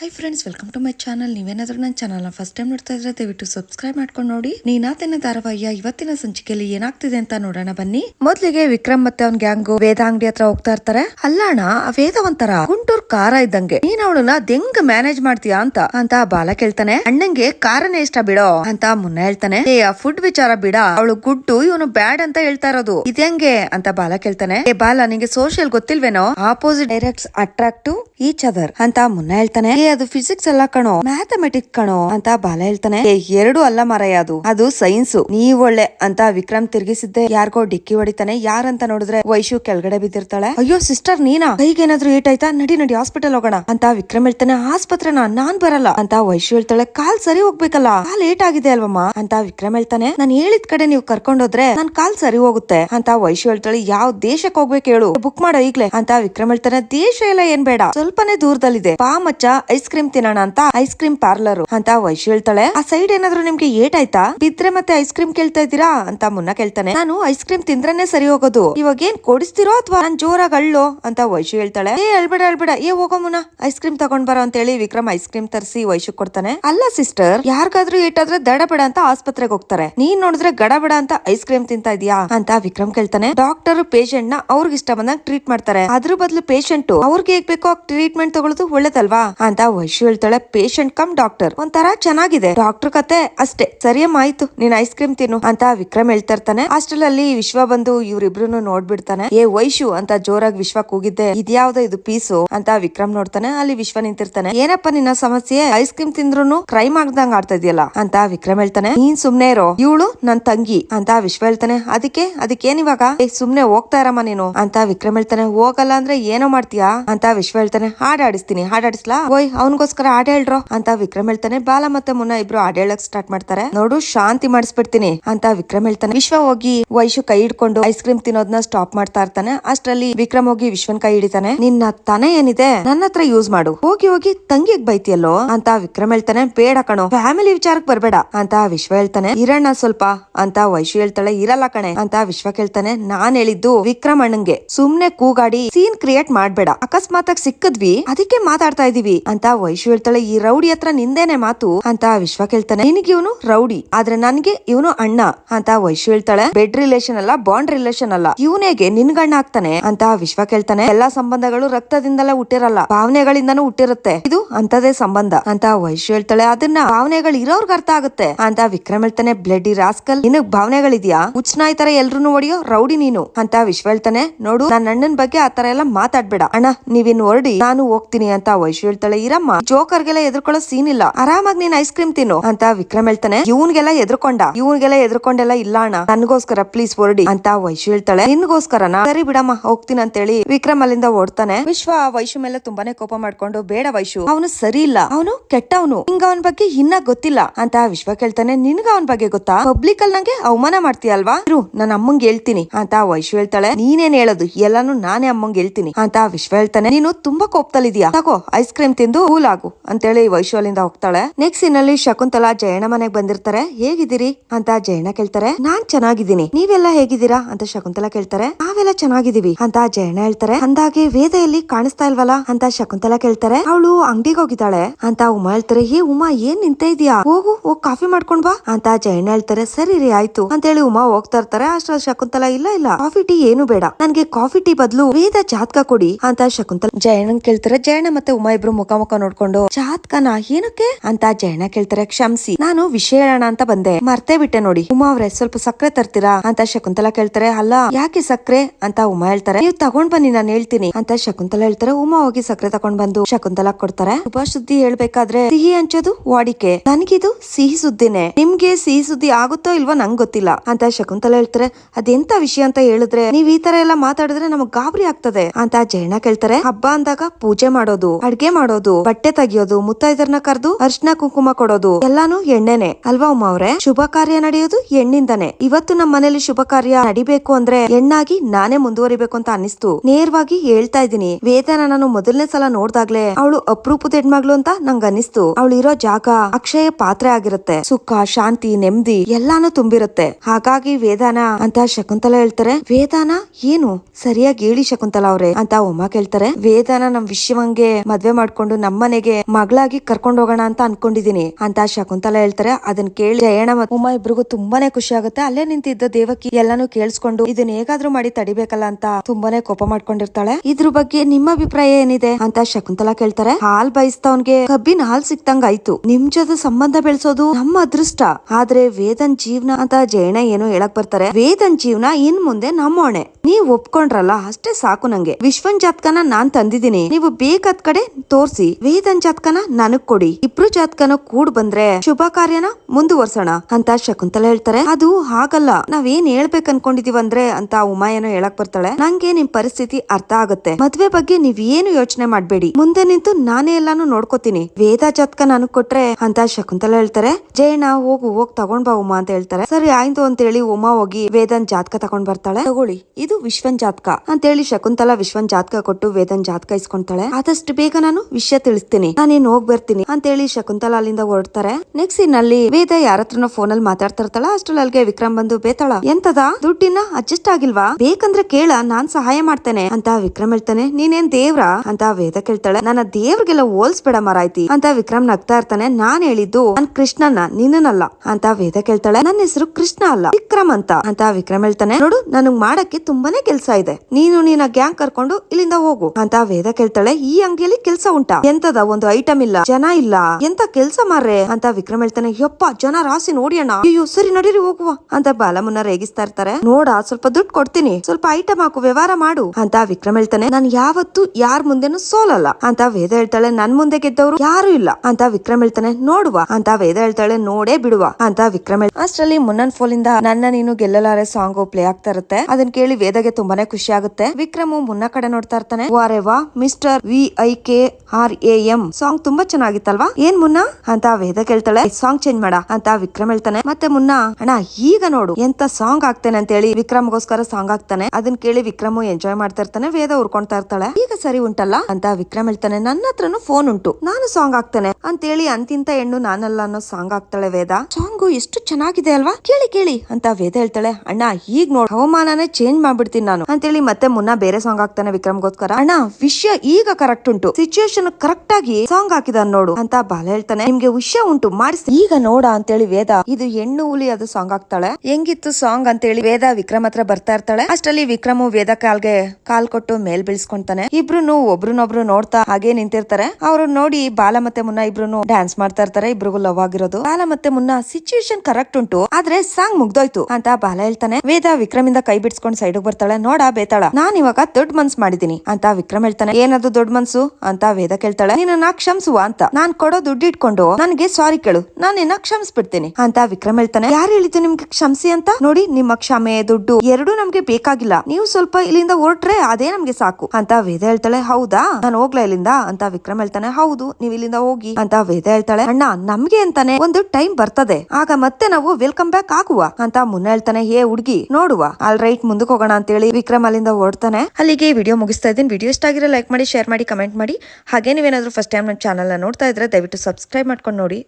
Hi friends welcome to my channel ನೀವೇನಾದ್ರೂ ನನ್ನ ಚಾನಲ್ನ ಫಸ್ಟ್ ಟೈಮ್ ನೋಡ್ತಾ ಇದ್ರೆ ದಯವಿಟ್ಟು ಸಬ್ಸ್ಕ್ರೈಬ್ ಮಾಡ್ಕೊಂಡು ನೋಡಿ. ನೀನಾತನ ಧಾರಾವಾಹಿಯ ಇವತ್ತಿನ ಸಂಚಿಕೆಯಲ್ಲಿ ಏನಾಗ್ತಿದೆ ಅಂತ ನೋಡೋಣ ಬನ್ನಿ. ಮೊದ್ಲಿಗೆ ವಿಕ್ರಮ್ ಮತ್ತೆ ಅವ್ನ್ ಗ್ಯಾಂಗ್ ವೇದ ಅಂಗಡಿ ಹತ್ರ ಹೋಗ್ತಾ ಇರ್ತಾರೆ. ಅಲ್ಲಣ್ಣ ಆ ವೇದ ಒಂಥರ ಗುಂಟೂರ್ ಕಾರ ಇದ್ದಂಗೆ. ನೀನ್ ಅವಳನ್ನ ದೆಂಗ್ ಮ್ಯಾನೇಜ್ ಮಾಡ್ತೀಯಾ ಅಂತ. ಅಂತ ಬಾಲ ಕೇಳ್ತಾನೆ. ಅಣ್ಣಂಗೆ ಕಾರನೇ ಇಷ್ಟ ಬಿಡೋ ಅಂತ ಮುನ್ನ ಹೇಳ್ತಾನೆ. ಏ, ಆ ಫುಡ್ ವಿಚಾರ ಬಿಡ. ಅವಳು ಗುಡ್ಡು, ಇವನು ಬ್ಯಾಡ್ ಅಂತ ಹೇಳ್ತಾ ಇರೋದು. ಇದಂಗೆ ಅಂತ ಬಾಲ ಕೇಳ್ತಾನೆ. ಏ, ಬಾಲ, ನಿಂಗೆ social ಗೊತ್ತಿಲ್ವೇನೋ? Opposite directs attract each other ಅಂತ ಮುನ್ನ ಹೇಳ್ತಾನೆ. ಅದು ಫಿಸಿಕ್ಸ್ ಅಲ್ಲ ಕಣೋ. ಮ್ಯಾಥಮೆಟಿಕ್ ಕಣೋ ಅಂತ ಬಾಲ ಹೇಳ್ತಾನೆ. ಎರಡು ಅಲ್ಲ ಮರಯ ಅದು. ಅದು ಸೈನ್ಸ್ ನೀವ್ ಒಳ್ಳೆ ಅಂತ ವಿಕ್ರಮ್ ತಿರ್ಗಿಸಿದ್ದೆ. ಯಾರಿಗೋ ಡಿಕ್ಕಿ ಹೊಡಿತಾನೆ. ಯಾರಂತ ನೋಡಿದ್ರೆ ವೈಶು ಕೆಳಗಡೆ ಬಿದ್ದಿರ್ತಾಳೆ. ಅಯ್ಯೋ ಸಿಸ್ಟರ್ ನೀನಾ? ಕೈಗೇನಾದ್ರೂ ಏಟ್ ಆಯ್ತಾ? ನಡಿ ನಡಿ ಹಾಸ್ಪಿಟಲ್ ಹೋಗೋಣ ಅಂತ ವಿಕ್ರಮ್ ಹೇಳ್ತಾನೆ. ಆಸ್ಪತ್ರೆನ ನಾನ್ ಬರಲ್ಲ ಅಂತ ವೈಶು ಹೇಳ್ತಾಳೆ. ಕಾಲ್ ಸರಿ ಹೋಗ್ಬೇಕಲ್ಲ? ಕಾಲ್ ಏಟ್ ಆಗಿದೆ ಅಲ್ವಮ್ಮ? ಅಂತ ವಿಕ್ರಮ್ ಹೇಳ್ತಾನೆ. ನಾನು ಹೇಳಿದ ಕಡೆ ನೀವು ಕರ್ಕೊಂಡೋದ್ರೆ ನನ್ ಕಾಲ್ ಸರಿ ಹೋಗುತ್ತೆ ಅಂತ ವೈಶು ಹೇಳ್ತಾಳೆ. ಯಾವ ದೇಶಕ್ಕೆ ಹೋಗ್ಬೇಕು ಹೇಳು. ಬುಕ್ ಮಾಡೋ ಈಗ್ಲೇ ಅಂತ ವಿಕ್ರಮ್ ಹೇಳ್ತಾನೆ. ದೇಶ ಎಲ್ಲ ಏನ್ ಬೇಡ. ಸ್ವಲ್ಪನೇ ದೂರದಲ್ಲಿದೆ. ಪಾ ಮಚ್ಚ ಐಸ್ ಕ್ರೀಮ್ ತಿನ್ನೋಣ ಅಂತ ಐಸ್ ಕ್ರೀಮ್ ಪಾರ್ಲರ್ ಅಂತ ವೈಶು ಹೇಳ್ತಾಳೆ. ಆ ಸೈಡ್ ಏನಾದ್ರು ನಿಮ್ಗೆ ಏಟ್ ಆಯ್ತಾ ಬಿದ್ರೆ ಮತ್ತೆ ಐಸ್ ಕ್ರೀಮ್ ಕೇಳ್ತಾ ಇದ್ದೀರಾ ಅಂತ ಮುನ್ನ ಕೇಳ್ತಾನೆ. ನಾನು ಐಸ್ ಕ್ರೀಮ್ ತಿಂದ್ರನೆ ಸರಿ ಹೋಗೋದು. ಇವಾಗ ಏನ್ ಕೊಡಿಸ್ತಿರೋ ಅಥವಾ ನಾನ್ ಜೋರಾಗಿ ಅಳ್ಳೋ ಅಂತ ವೈಶು ಹೇಳ್ತಾಳೆ. ಏ ಹೇಳ್ಬೇಡ ಅಳ್ಬೇಡ. ಏ, ಹೋಗೋ ಮುನ್ನ. ಐಸ್ ಕ್ರೀಮ್ ತಗೊಂಡ್ ಬರೋ ಅಂತ ಹೇಳಿ ವಿಕ್ರಮ್ ಐಸ್ ಕ್ರೀಮ್ ತರಿಸಿ ವೈಶು ಕೊಡ್ತಾನೆ. ಅಲ್ಲ, ಸಿಸ್ಟರ್, ಯಾರಿಗಾದ್ರೂ ಏಟಾದ್ರೆ ದಡ ಬೇಡ ಅಂತ ಆಸ್ಪತ್ರೆಗೆ ಹೋಗ್ತಾರೆ. ನೀನ್ ನೋಡಿದ್ರೆ ಗಡ ಬೇಡ ಅಂತ ಐಸ್ ಕ್ರೀಮ್ ತಿಂತಾ ಇದೀಯಾ ಅಂತ ವಿಕ್ರಮ್ ಕೇಳ್ತಾನೆ. ಡಾಕ್ಟರ್ ಪೇಷಂಟ್ನ ಅವ್ರಿಗೆ ಇಷ್ಟ ಬಂದಾಗ ಟ್ರೀಟ್ ಮಾಡ್ತಾರೆ. ಅದ್ರ ಬದಲು ಪೇಷಂಟ್ ಅವ್ರಿಗೆ ಹೇಗ್ ಬೇಕೋ ಟ್ರೀಟ್ಮೆಂಟ್ ತಗೊಳ್ಳೋದು ಒಳ್ಳೇದಲ್ವಾ ಅಂತ ವೈಶು ಹೇಳ್ತಾಳೆ ಪೇಷಂಟ್ ಕಮ್ ಡಾಕ್ಟರ್ ಒಂಥರ ಚೆನ್ನಾಗಿದೆ. ಡಾಕ್ಟರ್ ಕತೆ ಅಷ್ಟೇ. ಸರಿಯಮ್ಮ, ಆಯ್ತು. ನೀನ್ ಐಸ್ ಕ್ರೀಮ್ ತಿನ್ನು ಅಂತ ವಿಕ್ರಮ್ ಹೇಳ್ತಾ ಇರ್ತಾನೆ. ಹಾಸ್ಟೆಲ್ ಅಲ್ಲಿ ವಿಶ್ವ ಬಂದು ಇವ್ರಿಬ್ರು ನೋಡ್ಬಿಡ್ತಾನೆ. ಏ, ವೈಶು ಅಂತ ಜೋರಾಗಿ ವಿಶ್ವ ಕೂಗಿದ್ದೆ. ಇದ್ಯಾವ್ದೋ ಇದು ಪೀಸು ಅಂತ ವಿಕ್ರಮ್ ನೋಡ್ತಾನೆ. ಅಲ್ಲಿ ವಿಶ್ವ ನಿಂತಿರ್ತಾನೆ. ಏನಪ್ಪ ನಿನ್ನ ಸಮಸ್ಯೆ? ಐಸ್ ಕ್ರೀಮ್ ತಿಂದ್ರು ಕ್ರೈಮ್ ಆಗ್ದಂಗ್ ಆಡ್ತಾ ಇದೆಯಲ್ಲ ಅಂತ ವಿಕ್ರಮ್ ಹೇಳ್ತಾನೆ. ನೀನ್ ಸುಮ್ನೆ ಇರೋ. ಇವಳು ನನ್ ತಂಗಿ ಅಂತ ವಿಶ್ವ ಹೇಳ್ತಾನೆ. ಅದಕ್ಕೆ ಅದಕ್ಕೇನ್ ಇವಾಗ ಸುಮ್ನೆ ಹೋಗ್ತಾ ಇರಮ್ಮ ನೀನು ಅಂತ ವಿಕ್ರಮ್ ಹೇಳ್ತಾನೆ. ಹೋಗಲ್ಲ ಅಂದ್ರೆ ಏನೋ ಮಾಡ್ತೀಯಾ? ಅಂತ ವಿಶ್ವ ಹೇಳ್ತಾನೆ. ಹಾಡಾಡಿಸ್ತೀನಿ ಹಾಡಾಡಿಸ್ಲಾ ಓಯ್ ಅವನಿಗೋಸ್ಕರ ಹಾಡ್ ಹೇಳ್ರೋ ಅಂತ ವಿಕ್ರಮ್ ಹೇಳ್ತಾನೆ. ಬಾಲ ಮತ್ತೆ ಮುನ್ನ ಇಬ್ರು ಹಾಡ್ ಹೇಳಕ್ ಸ್ಟಾರ್ಟ್ ಮಾಡ್ತಾರೆ. ನೋಡು, ಶಾಂತಿ ಮಾಡಿಸ್ಬಿಡ್ತೀನಿ ಅಂತ ವಿಕ್ರಮ್ ಹೇಳ್ತಾನೆ. ವಿಶ್ವ ಹೋಗಿ ವೈಶು ಕೈ ಹಿಡ್ಕೊಂಡು ಐಸ್ ಕ್ರೀಮ್ ತಿನ್ನೋದನ್ನ ಸ್ಟಾಪ್ ಮಾಡ್ತಾ ಇರ್ತಾನೆ. ಅಷ್ಟರಲ್ಲಿ ವಿಕ್ರಮ್ ಹೋಗಿ ವಿಶ್ವನ್ ಕೈ ಹಿಡಿತಾನೆ. ನಿನ್ನ ತನ ಏನಿದೆ? ನನ್ನ ಹತ್ರ ಯೂಸ್ ಮಾಡು. ಹೋಗಿ ಹೋಗಿ ತಂಗಿಗ್ ಬೈತಿಯಲ್ಲೋ ಅಂತ ವಿಕ್ರಮ್ ಹೇಳ್ತಾನೆ. ಬೇಡ ಕಣೋ ಫ್ಯಾಮಿಲಿ ವಿಚಾರಕ್ ಬರ್ಬೇಡ ಅಂತ ವಿಶ್ವ ಹೇಳ್ತಾನೆ. ಇರಣ್ಣ ಸ್ವಲ್ಪ ಅಂತ ವೈಶು ಹೇಳ್ತಾಳೆ. ಇರಲ್ಲ ಕಣೆ ಅಂತ ವಿಶ್ವ ಕೇಳ್ತಾನೆ. ನಾನ್ ಹೇಳಿದ್ದು ವಿಕ್ರಮ್ ಅಣ್ಣಂಗೆ. ಸುಮ್ನೆ ಕೂಗಾಡಿ ಸೀನ್ ಕ್ರಿಯೇಟ್ ಮಾಡ್ಬೇಡ. ಅಕಸ್ಮಾತ್ ಸಿಕ್ಕದ್ವಿ, ಅದಕ್ಕೆ ಮಾತಾಡ್ತಾ ಇದೀವಿ ಅಂತ ವೈಶು ಹೇಳ್ತಾಳೆ ಈ ರೌಡಿ ಹತ್ರ ನಿಂದೇನೆ ಮಾತು ಅಂತ ವಿಶ್ವ ಕೇಳ್ತಾನೆ. ನಿನಗೆ ಇವನು ರೌಡಿ, ಆದ್ರೆ ನನ್ಗೆ ಇವನು ಅಣ್ಣ ಅಂತ ವೈಶು ಹೇಳ್ತಾಳೆ ಬೆಡ್ ರಿಲೇಷನ್ ಅಲ್ಲ ಬಾಂಡ್ ರಿಲೇಷನ್ ಅಲ್ಲ. ಇವನೇಗೆ ನಿನ್ಗಣ್ಣ ಆಗ್ತಾನೆ ಅಂತ ವಿಶ್ವ ಕೇಳ್ತಾನೆ. ಎಲ್ಲಾ ಸಂಬಂಧಗಳು ರಕ್ತದಿಂದಲೇ ಹುಟ್ಟಿರಲ್ಲ, ಭಾವನೆಗಳಿಂದನೂ ಹುಟ್ಟಿರುತ್ತೆ. ಇದು ಅಂತದೇ ಸಂಬಂಧ ಅಂತ ವೈಶು ಹೇಳ್ತಾಳೆ ಅದನ್ನ ಭಾವನೆಗಳು ಇರೋರ್ಗ ಅರ್ಥ ಆಗುತ್ತೆ ಅಂತ ವಿಕ್ರಮ್ ಹೇಳ್ತಾನೆ. ಬ್ಲಡ್ ರಾಸ್ಕಲ್ ನಿನಗ್ ಭಾವನೆಗಳಿದ್ಯಾ? ಹುಚ್ಚನಾಯ್ ತರ ಎಲ್ರು ಹೊಡಿಯೋ ರೌಡಿ ನೀನು ಅಂತ ವಿಶ್ವ ಹೇಳ್ತಾನೆ. ನೋಡು ನನ್ನ ಅಣ್ಣನ್ ಬಗ್ಗೆ ಆತರ ಎಲ್ಲ ಮಾತಾಡ್ಬೇಡ. ಅಣ್ಣ ನೀವಿನ್ ಹೊರಡಿ, ನಾನು ಹೋಗ್ತೀನಿ ಅಂತ ವೈಶು ಹೇಳ್ತಾಳೆ ಇರಮ್ಮ ಜೋಕರ್ಗೆಲ್ಲ ಎದ್ರಕೊಳ್ಳೋ ಸೀನ್ ಇಲ್ಲ. ಆರಾಮಾಗಿ ನೀನ್ ಐಸ್ ಕ್ರೀಮ್ ತಿನ್ನು ಅಂತ ವಿಕ್ರಮ್ ಹೇಳ್ತಾನೆ. ಇವನ್ಗೆಲ್ಲ ಎದ್ರಕೊಂಡ. ಇವನ್ಗೆಲ್ಲ ಎದ್ರಕೊಂಡೆಲ್ಲ ಇಲ್ಲ ಅಣ್ಣ. ನನ್ಗೋಸ್ಕರ ಪ್ಲೀಸ್ ಹೊರಡಿ ಅಂತ ವೈಶು ಹೇಳ್ತಾಳೆ. ನಿನ್ಗೋಸ್ಕರನ? ಸರಿ ಬಿಡಮ್ಮ, ಹೋಗ್ತೀನಿ ಅಂತ ಹೇಳಿ ವಿಕ್ರಮ್ ಅಲ್ಲಿಂದ ಓಡ್ತಾನೆ. ವಿಶ್ವ ವೈಶು ಮೇಲೆ ತುಂಬಾನೇ ಕೋಪ ಮಾಡ್ಕೊಂಡು, ಬೇಡ ವೈಶು, ಅವನು ಸರಿ ಇಲ್ಲ. ಅವನು ಕೆಟ್ಟವನು. ಹಿಂಗ ಅವನ್ ಬಗ್ಗೆ ಇನ್ನ ಗೊತ್ತಿಲ್ಲ ಅಂತ ವಿಶ್ವ ಕೇಳ್ತಾನೆ. ನಿನ್ಗ ಅವನ್ ಬಗ್ಗೆ ಗೊತ್ತಾ? ಪಬ್ಲಿಕ್ ಅಲ್ಲಿ ನಂಗೆ ಅವಮಾನ ಮಾಡ್ತೀಯಲ್ವಾ ಇರು ನನ್ನ ಅಮ್ಮಂಗ್ ಹೇಳ್ತೀನಿ ಅಂತ ವೈಶು ಹೇಳ್ತಾಳೆ. ನೀನೇನ್ ಹೇಳೋದು? ಎಲ್ಲಾನು ನಾನೇ ಅಮ್ಮಂಗ್ ಹೇಳ್ತೀನಿ ಅಂತ ವಿಶ್ವ ಹೇಳ್ತಾನೆ. ನೀನು ತುಂಬಾ ಕೋಪದಲ್ಲಿದ್ಯಾ ತಗೋ ಐಸ್ ಕ್ರೀಮ್ ತಿಂದು ಕೂಲ್ ಆಗು ಅಂತೇಳಿ ವೈಶಾಲಿಂದ ಹೋಗ್ತಾಳೆ. ನೆಕ್ಸ್ಟ್ ಇನ್ನಲ್ಲಿ ಶಕುಂತಲಾ ಜಯಣ್ಣ ಮನೆಗ್ ಬಂದಿರ್ತಾರೆ. ಹೇಗಿದ್ದೀರಿ? ಅಂತ ಜಯಣ್ಣ ಕೇಳ್ತಾರೆ. ನಾನ್ ಚೆನ್ನಾಗಿದ್ದೀನಿ. ನೀವೆಲ್ಲ ಹೇಗಿದ್ದೀರಾ? ಅಂತ ಶಕುಂತಲಾ ಕೇಳ್ತಾರೆ. ನಾವೆಲ್ಲ ಚೆನ್ನಾಗಿದೀವಿ ಅಂತ ಜಯಣ್ಣ ಹೇಳ್ತಾರೆ. ಅಂದಾಗೆ ವೇದ ಎಲ್ಲಿ ಕಾಣಿಸ್ತಾ ಇಲ್ವಲ್ಲ? ಅಂತ ಶಕುಂತಲಾ ಕೇಳ್ತಾರೆ. ಅವಳು ಅಂಗಡಿಗೆ ಹೋಗಿದ್ದಾಳೆ. ಅಂತ ಉಮಾ ಹೇಳ್ತಾರೆ. ಹೇ ಉಮಾ, ಏನ್ ನಿಂತ ಇದೀಯಾ ಹೋಗು, ಹೋಗ್ ಕಾಫಿ ಮಾಡ್ಕೊಂಡ್ ಬಾ. ಅಂತ ಜಯಣ್ಣ ಹೇಳ್ತಾರೆ. ಸರಿ ರೀ, ಆಯ್ತು ಅಂತ ಹೇಳಿ ಉಮಾ ಹೋಗ್ತಾ ಇರ್ತಾರೆ. ಅಷ್ಟ್ರ ಶಕುಂತಲಾ, ಇಲ್ಲ ಇಲ್ಲ, ಕಾಫಿ ಟೀ ಏನು ಬೇಡ. ನನ್ಗೆ ಕಾಫಿ ಟೀ ಬದಲು ವೇದ ಜಾತಕ ಕೊಡಿ ಅಂತ ಶಕುಂತಲಾ ಜಯಣ್ಣ ಕೇಳ್ತಾರೆ. ಜಯಣ್ಣ ಮತ್ತೆ ಉಮಾ ಇಬ್ರು ಮುಖ ಮುಖ ನೋಡ್ಕೊಂಡು ಚಾತ್ಕನ ಏನಕ್ಕೆ? ಅಂತ ಜಯಣ್ಣ ಕೇಳ್ತಾರೆ, ಕ್ಷಮಿಸಿ, ನಾನು ವಿಷಯ ಹೇಳೋಣ ಅಂತ ಬಂದೆ. ಮರ್ತೇ ಬಿಟ್ಟೆ ನೋಡಿ. ಉಮಾ ಅವ್ರೆ, ಸ್ವಲ್ಪ ಸಕ್ಕರೆ ತರ್ತೀರಾ? ಅಂತ ಶಕುಂತಲಾ ಕೇಳ್ತಾರೆ, ಅಲ್ಲ, ಯಾಕೆ ಸಕ್ಕರೆ? ಅಂತ ಉಮಾ ಹೇಳ್ತಾರೆ, ನೀವು ತಗೊಂಡ್ ಬನ್ನಿ, ನಾನು ಹೇಳ್ತೀನಿ. ಅಂತ ಶಕುಂತಲಾ ಹೇಳ್ತಾರೆ, ಉಮಾ ಹೋಗಿ ಸಕ್ಕರೆ ತಗೊಂಡ್ ಬಂದು ಶಕುಂತಲಾ ಕೊಡ್ತಾರೆ. ಶುಭ ಸುದ್ದಿ ಹೇಳ್ಬೇಕಾದ್ರೆ ಸಿಹಿ ಹಂಚೋದು ವಾಡಿಕೆ. ನನ್ಗಿದು ಸಿಹಿ ಸುದ್ದಿನೇ. ನಿಮ್ಗೆ ಸಿಹಿ ಸುದ್ದಿ ಆಗುತ್ತೋ ಇಲ್ವೋ ನಂಗ್ ಗೊತ್ತಿಲ್ಲ. ಅಂತ ಶಕುಂತಲಾ ಹೇಳ್ತಾರೆ, ಅದೆಂತ ವಿಷಯ ಅಂತ ಹೇಳಿದ್ರೆ, ನೀವ್ ಈ ತರ ಎಲ್ಲ ಮಾತಾಡಿದ್ರೆ ನಮಗ್ ಗಾಬರಿ ಆಗ್ತದೆ. ಅಂತ ಜಯಣ್ಣ ಕೇಳ್ತಾರೆ, ಹಬ್ಬ ಅಂದಾಗ ಪೂಜೆ ಮಾಡೋದು, ಅಡ್ಗೆ ಮಾಡೋದು ಬಟ್ಟೆ ತೆಗಿಯೋದು ಮುತ್ತೈದರ್ನ ಕರೆದು ಅರ್ಶನ ಕುಂಕುಮ ಕೊಡೋದು, ಎಲ್ಲಾನು ಎಣ್ಣೆನೆ. ಅಲ್ವಾ ಉಮ್ಮ ಅವ್ರೆ? ಶುಭ ಕಾರ್ಯ ನಡೆಯೋದು ಎಣ್ಣಿಂದಾನೆ. ಇವತ್ತು ನಮ್ಮ ಮನೇಲಿ ಶುಭ ಕಾರ್ಯ ನಡಿಬೇಕು ಅಂದ್ರೆ ಹೆಣ್ಣಾಗಿ ನಾನೇ ಮುಂದುವರಿಬೇಕು ಅಂತ ಅನಿಸ್ತು ನೇರವಾಗಿ ಹೇಳ್ತಾ ಇದ್ದೀನಿ. ವೇದನ ನಾನು ಮೊದಲನೇ ಸಲ ನೋಡ್ದಾಗ್ಲೆ ಅವಳು ಅಪರೂಪದ ಹೆಣ್ಮಗ್ಳು ಅಂತ ನಂಗ್ ಅನಿಸ್ತು ಅವಳು ಇರೋ ಜಾಗ ಅಕ್ಷಯ ಪಾತ್ರೆ ಆಗಿರುತ್ತೆ. ಸುಖ, ಶಾಂತಿ, ನೆಮ್ಮದಿ ಎಲ್ಲಾನು ತುಂಬಿರುತ್ತೆ. ಹಾಗಾಗಿ ವೇದಾನ ಅಂತ ಶಕುಂತಲ ಹೇಳ್ತಾರೆ. ವೇದಾನ ಏನು? ಸರಿಯಾಗಿ ಹೇಳಿ ಶಕುಂತಲ ಅವ್ರೆ ಅಂತ ಉಮ್ಮ ಕೇಳ್ತಾರೆ. ವೇದಾನ ನಮ್ ವಿಶ್ವಂಗೆ ಮದ್ವೆ ಮಾಡ್ಕೊಂಡು ನಮ್ ನಮ್ಮನೆಗೆ ಮಗಳಾಗಿ ಕರ್ಕೊಂಡು ಹೋಗೋಣ ಅಂತ ಅನ್ಕೊಂಡಿದೀನಿ ಅಂತ ಶಕುಂತಲ ಹೇಳ್ತಾರೆ. ಅದನ್ನ ಕೇಳಿ ಜಯಣ್ಣ ಮತ್ತು ಉಮಾ ಇಬ್ರಿಗೂ ತುಂಬಾನೇ ಖುಷಿ ಆಗುತ್ತೆ. ಅಲ್ಲೇ ನಿಂತಿದ್ದ ದೇವಕಿ ಎಲ್ಲಾನು ಕೇಳಿಸ್ಕೊಂಡು ಇದನ್ನ ಹೇಗಾದ್ರೂ ಮಾಡಿ ತಡಿಬೇಕಲ್ಲ ಅಂತ ತುಂಬಾನೇ ಕೋಪ ಮಾಡ್ಕೊಂಡಿರ್ತಾಳೆ. ಇದ್ರ ಬಗ್ಗೆ ನಿಮ್ಮ ಅಭಿಪ್ರಾಯ ಏನಿದೆ ಅಂತ ಶಕುಂತಲಾ ಕೇಳ್ತಾರೆ. ಹಾಲ್ ಬಯಸ್ತವನ್ಗೆ ಕಬ್ಬಿನ ಹಾಲ್ ಸಿಕ್ತಂಗ ಆಯ್ತು. ನಿಮ್ ಜೊತೆ ಸಂಬಂಧ ಬೆಳೆಸೋದು ನಮ್ಮ ಅದೃಷ್ಟ. ಆದ್ರೆ ವೇದನ್ ಜೀವನ ಅಂತ ಜಯಣ ಏನೋ ಹೇಳಕ್ ಬರ್ತಾರೆ. ವೇದನ್ ಜೀವನ ಇನ್ ಮುಂದೆ ನಮ್ಮ ಹೊಣೆ ನೀವ್ ಒಪ್ಕೊಂಡ್ರಲ್ಲ ಅಷ್ಟೇ ಸಾಕು ನಂಗೆ. ವಿಶ್ವನ್ ಜಾತಕನ ನಾನ್ ತಂದಿದ್ದೀನಿ. ನೀವು ಬೇಕಾದ ಕಡೆ ತೋರ್ಸಿ. ವೇದನ್ ಜಾತಕನ ನನಗ್ ಕೊಡಿ. ಇಬ್ರು ಜಾತಕನ ಕೂಡ್ ಬಂದ್ರೆ ಶುಭ ಕಾರ್ಯನ ಮುಂದುವರ್ಸೋಣ ಅಂತ ಶಕುಂತಲ ಹೇಳ್ತಾರೆ. ಅದು ಹಾಗಲ್ಲ. ನಾವೇನ್ ಹೇಳ್ಬೇಕು ಅನ್ಕೊಂಡಿದೀವಂದ್ರೆ ಅಂತ ಉಮಾ ಏನೋ ಹೇಳಕ್ ಬರ್ತಾಳೆ. ನಂಗೆ ನಿಮ್ ಪರಿಸ್ಥಿತಿ ಅರ್ಥ ಆಗುತ್ತೆ. ಮದ್ವೆ ಬಗ್ಗೆ ನೀವ್ ಏನು ಯೋಚನೆ ಮಾಡ್ಬೇಡಿ. ಮುಂದೆ ನಿಂತು ನಾನೇ ಎಲ್ಲಾನು ನೋಡ್ಕೋತೀನಿ. ವೇದ ಜಾತಕ ನನಗ್ ಕೊಟ್ರೆ ಅಂತ ಶಕುಂತಲ ಹೇಳ್ತಾರೆ. ಜಯಣ್ಣ, ಹೋಗು, ಹೋಗ್, ತಗೊಂಡ್ ಬಾ ಉಮಾ ಅಂತ ಹೇಳ್ತಾರೆ. ಸರಿ, ಆಯ್ತು ಅಂತ ಹೇಳಿ ಉಮಾ ಹೋಗಿ ವೇದನ್ ಜಾತಕ ತಗೊಂಡ್ ಬರ್ತಾಳೆ. ತಗೊಳ್ಳಿ. ಇದು ವಿಶ್ವನ್ ಜಾತಕ. ಅಂತ ಹೇಳಿ ಶಕುಂತಲಾ ವಿಶ್ವನ್ ಜಾತಕ ಕೊಟ್ಟು ವೇದನ್ ಜಾತಕ ಇಸ್ಕೊಂತಾಳೆ. ಆದಷ್ಟು ಬೇಗ ನಾನು ವಿಷಯ ತಿಳಿಸ್ತೀನಿ. ನಾನೇನ್ ಹೋಗ್ ಬರ್ತೀನಿ ಅಂತ ಹೇಳಿ ಶಕುಂತಲಾ ಅಲ್ಲಿಂದ ಹೊರಡ್ತಾರೆ. ನೆಕ್ಸ್ಟ್ನಲ್ಲಿ ವೇದ ಯಾರ ಹತ್ರನೋ ಫೋನ್ ಅಲ್ಲಿ ಮಾತಾಡ್ತಿರ್ತಾಳ ಅಷ್ಟ್ರಲ್ಲಿ ಅಲ್ಲಿಗೆ ವಿಕ್ರಮ್ ಬಂದು, ಬೇತಾಳ, ಎಂತದ? ದುಡ್ಡಿನ ಅಡ್ಜಸ್ಟ್ ಆಗಿಲ್ವಾ? ಬೇಕಂದ್ರೆ ಕೇಳ, ನಾನ್ ಸಹಾಯ ಮಾಡ್ತೇನೆ. ಅಂತ ವಿಕ್ರಮ್ ಹೇಳ್ತಾನೆ, ನೀನೇನ್ ದೇವ್ರ? ಅಂತ ವೇದ ಕೇಳ್ತಾಳೆ, ನನ್ನ ದೇವ್ರಿಗೆಲ್ಲ ಹೋಲ್ಸ್ಬೇಡ ಮರಾಯ್ತಿ. ಅಂತ ವಿಕ್ರಮ್ ನಗ್ತಾ ಇರ್ತಾನೆ, ನಾನ್ ಹೇಳಿದ್ದು ನನ್ ಕೃಷ್ಣನ ನಿನ್ನನಲ್ಲ. ಅಂತ ವೇದ ಕೇಳ್ತಾಳೆ, ನನ್ನ ಹೆಸರು ಕೃಷ್ಣ ಅಲ್ಲ, ವಿಕ್ರಮ್ ಅಂತ. ಅಂತ ವಿಕ್ರಮ್ ಹೇಳ್ತಾನೆ, ನೋಡು, ನನಗ್ ಮಾಡಕ್ಕೆ ತುಂಬಾನೇ ಕೆಲ್ಸ ಇದೆ. ನೀನು ನಿನ್ನ ಗ್ಯಾಂಗ್ ಕರ್ಕೊಂಡು ಇಲ್ಲಿಂದ ಹೋಗು. ಅಂತ ವೇದ ಕೇಳ್ತಾಳೆ, ಈ ಅಂಗಡಿಯಲ್ಲಿ ಕೆಲ್ಸ ಉಂಟಾ? ಎಂತದ ಒಂದು ಐಟಮ್ ಇಲ್ಲ. ಜನ ಇಲ್ಲ. ಎಂತ ಕೆಲ್ಸ ಮಾರ್ರೆ? ಅಂತ ವಿಕ್ರಮ್ ಹೇಳ್ತಾನೆ ಯಪ್ಪ, ಜನ ರಾಸಿ ನೋಡಿ ಅಣ್ಣ. ಅಯ್ಯೋ, ಸರಿ ನಡೀರಿ, ಹೋಗುವ. ಅಂತ ಬಾಲಮುನ್ನ ರೇಗಿಸ್ತಾ ಇರ್ತಾರೆ. ನೋಡ, ಸ್ವಲ್ಪ ದುಡ್ಡು ಕೊಡ್ತೀನಿ. ಸ್ವಲ್ಪ ಐಟಮ್ ಹಾಕು, ವ್ಯವಹಾರ ಮಾಡು. ಅಂತ ವಿಕ್ರಮ್ ಹೇಳ್ತಾನೆ ನಾನು ಯಾವತ್ತು ಯಾರ ಮುಂದೆನು ಸೋಲಲ್ಲ. ಅಂತ ವೇದ ಹೇಳ್ತಾಳೆ, ನನ್ ಮುಂದೆ ಗೆದ್ದವರು ಯಾರು ಇಲ್ಲ. ಅಂತ ವಿಕ್ರಮ್ ಹೇಳ್ತಾನೆ ನೋಡುವ. ಅಂತ ವೇದ ಹೇಳ್ತಾಳೆ, ನೋಡೇ ಬಿಡುವ. ಅಂತ ವಿಕ್ರಮ್ ಅಷ್ಟರಲ್ಲಿ ಮುನ್ನನ್ ಫೋಲ್ ಇಂದ ನನ್ನ ನೀನು ಗೆಲ್ಲಲಾರೆ ಸಾಂಗ್ ಪ್ಲೇ ಆಗ್ತಾ ಇರುತ್ತೆ. ಅದನ್ನ ಕೇಳಿ ವೇದಗೆ ತುಂಬಾನೇ ಖುಷಿ ಆಗುತ್ತೆ. ವಿಕ್ರಮ್ ಮುನ್ನ ಕಡೆ ನೋಡ್ತಾ ಇರ್ತಾನೆ. ವಾರೆ ವಾ mister V I K R A M song ತುಂಬಾ ಚೆನ್ನಾಗಿತ್ತಲ್ವಾ? ಏನ್ ಮುನ್ನ? ಅಂತ ವೇದ ಕೇಳ್ತಾಳೆ. ಸಾಂಗ್ ಚೇಂಜ್ ಮಾಡ ಅಂತ ವಿಕ್ರಮ್ ಹೇಳ್ತಾನೆ. ಮತ್ತೆ ಮುನ್ನ, ಅಣ್ಣ, ಈಗ ನೋಡು, ಎಂತ ಸಾಂಗ್ ಆಗ್ತಾನೆ ಅಂತ ಹೇಳಿ ವಿಕ್ರಮ್ಗೋಸ್ಕರ ಸಾಂಗ್ ಆಗ್ತಾನೆ ಅದನ್ನ ಕೇಳಿ ವಿಕ್ರಮ್ ಎಂಜಾಯ್ ಮಾಡ್ತಾ ಇರ್ತಾನೆ. ವೇದ ಉರ್ಕೊಂತಾ ಇರ್ತಾಳೆ. ಈಗ ಸರಿ ಉಂಟಲ್ಲ? ಅಂತ ವಿಕ್ರಮ್ ಹೇಳ್ತಾನೆ. ನನ್ನ ಹತ್ರನು ಫೋನ್ ಉಂಟು. ನಾನು ಸಾಂಗ್ ಆಗ್ತೇನೆ ಅಂತ ಹೇಳಿ ಅಂತಿಂತ ಹೆಣ್ಣು ನಾನಲ್ಲ ಅನ್ನೋ ಸಾಂಗ್ ಆಗ್ತಾಳೆ ವೇದ. ಸಾಂಗು ಎಷ್ಟು ಚೆನ್ನಾಗಿದೆ ಅಲ್ವಾ? ಕೇಳಿ ಕೇಳಿ, ಅಂತ ವೇದ ಹೇಳ್ತಾಳೆ. ಅಣ್ಣ, ಈಗ ನೋಡ್. ಹವಾಮಾನನೇ ಚೇಂಜ್ ಮಾಡ್ಬಿಡ್ತೀನಿ ನಾನು. ಅಂತೇಳಿ ಮತ್ತೆ ಮುನ್ನ ಬೇರೆ ಸಾಂಗ್ ಆಗ್ತಾನೆ ವಿಕ್ರಮ್ಗೋಸ್ಕರ. ಅಣ್ಣ, ವಿಷಯ ಈಗ ಕರೆಕ್ಟ್ ಉಂಟು. ಸಿಚುಯೇಷನ್ ಕರೆಕ್ಟ್ ಆಗಿ ಸಾಂಗ್ ಹಾಕಿದ ನೋಡು ಅಂತ ಬಾಲ ಹೇಳ್ತಾನೆ. ನಿಮ್ಗೆ ವಿಷಯ ಉಂಟು, ಮಾಡಿಸಿ. ಈಗ ನೋಡ ಅಂತೇಳಿ ವೇದ, ಇದು ಹೆಣ್ಣು ಹುಲಿ ಅದು ಸಾಂಗ್ ಹಾಕ್ತಾಳೆ. ಹೆಂಗಿತ್ತು ಸಾಂಗ್ ಅಂತೇಳಿ ವೇದ ವಿಕ್ರಮ್ ಹತ್ರ ಬರ್ತಾ ಇರ್ತಾಳೆ. ಅಷ್ಟರಲ್ಲಿ ವಿಕ್ರಮ್ ವೇದ ಕಾಲ್ಗೆ ಕಾಲ್ ಕೊಟ್ಟು ಮೇಲ್ ಬೀಳ್ಸ್ಕೊಂತಾನೆ. ಇಬ್ರು ಒಬ್ರುನೊಬ್ರು ನೋಡ್ತಾ ಹಾಗೆ ನಿಂತಿರ್ತಾರೆ. ಅವ್ರು ನೋಡಿ ಬಾಲ ಮತ್ತೆ ಮುನ್ನ ಇಬ್ರು ಡ್ಯಾನ್ಸ್ ಮಾಡ್ತಾ ಇರ್ತಾರೆ. ಇಬ್ರಿಗೂ ಲವ್ ಆಗಿರೋದು. ಬಾಲ ಮತ್ತೆ ಮುನ್ನ ಸಿಚುಯೇಷನ್ ಕರೆಕ್ಟ್ ಉಂಟು. ಆದ್ರೆ ಸಾಂಗ್ ಮುಗ್ದೋಯ್ತು ಅಂತ ಬಾಲ ಹೇಳ್ತಾನೆ. ವೇದ ವಿಕ್ರಮ್ ಇಂದ ಕೈ ಬಿಡ್ಸ್ಕೊಂಡ್ ಸೈಡ್ ಬರ್ತಾಳೆ. ನೋಡ ಬೇತಾಳ, ನಾನ್ ಇವಾಗ ದೊಡ್ಡ ಮನ್ಸ್ ಮಾಡಿದೀನಿ ಅಂತ ವಿಕ್ರಮ್ ಹೇಳ್ತಾನೆ. ಏನದು ದೊಡ್ಡ ಮನ್ಸು ಅಂತ ವೇದ ಕೇಳ್ತಾಳೆ ನಿನ್ನ ಕ್ಷಮಿಸುವ ಅಂತ. ನಾನ್ ಕೊಡೋ ದುಡ್ಡು ಇಟ್ಕೊಂಡು ನನ್ಗೆ ಸಾರಿ ಕೇಳು. ನಾನ್ ನಿನ್ನ ಕ್ಷಮಿಸ್ಬಿಡ್ತೀನಿ. ಅಂತ ವಿಕ್ರಮ್ ಹೇಳ್ತಾನೆ. ಯಾರು ಹೇಳಿದ್ದು ನಿಮ್ಗೆ ಕ್ಷಮಿಸಿ ಅಂತ? ನೋಡಿ, ನಿಮ್ಮ ಕ್ಷಮೆ, ದುಡ್ಡು ಎರಡು ನಮ್ಗೆ ಬೇಕಾಗಿಲ್ಲ. ನೀವು ಸ್ವಲ್ಪ ಇಲ್ಲಿಂದ ಹೊರಟ್ರೆ ಅದೇ ನಮ್ಗೆ ಸಾಕು. ಅಂತ ವೇದ ಹೇಳ್ತಾಳೆ. ಹೌದಾ? ನಾನು ಹೋಗ್ಲಾ ಇಲ್ಲಿಂದ? ಅಂತ ವಿಕ್ರಮ್ ಹೇಳ್ತಾನೆ. ಹೌದು, ನೀವ್ ಇಲ್ಲಿಂದ ಹೋಗಿ. ಅಂತ ವೇದ ಹೇಳ್ತಾಳೆ. ಅಣ್ಣ, ನಮ್ಗೆ ಅಂತಾನೆ ಒಂದು ಟೈಮ್ ಬರ್ತದೆ. ಆಗ ಮತ್ತೆ ನಾವು ವೆಲ್ಕಮ್ ಬ್ಯಾಕ್ ಆಗುವ. ಅಂತ ಮುನ್ನ ಹೇಳ್ತಾನೆ. ಹೇ ಹುಡುಗಿ, ನೋಡುವ. ಆಲ್ ರೈಟ್, ಮುಂದಕ್ಕೆ ಹೋಗೋಣ ಅಂತೇಳಿ ವಿಕ್ರಮ್ ಅಲ್ಲಿಂದ ಓಡ್ತಾನೆ ಅಲ್ಲಿಗೆ ವಿಡಿಯೋ ಮುಗಿಸ್ತಾ ಇದ್ದೀನಿ. ವಿಡಿಯೋ ಇಷ್ಟ ಆಗಿರೋ ಲೈಕ್ ಮಾಡಿ, ಶೇರ್ ಮಾಡಿ, ಕಮೆಂಟ್ ಮಾಡಿ. ಹಾಗೆ ನೀವೇನಾದ್ರೂ ಫಸ್ಟ್ ಟೈಮ್ ನನ್ನ ಚಾನಲ್ನ ನೋಡ್ತಾ ಇದ್ರೆ ದಯವಿಟ್ಟು ಸಬ್ಸ್ಕ್ರೈಬ್ ಮಾಡ್ಕೊಂಡು ನೋಡಿ.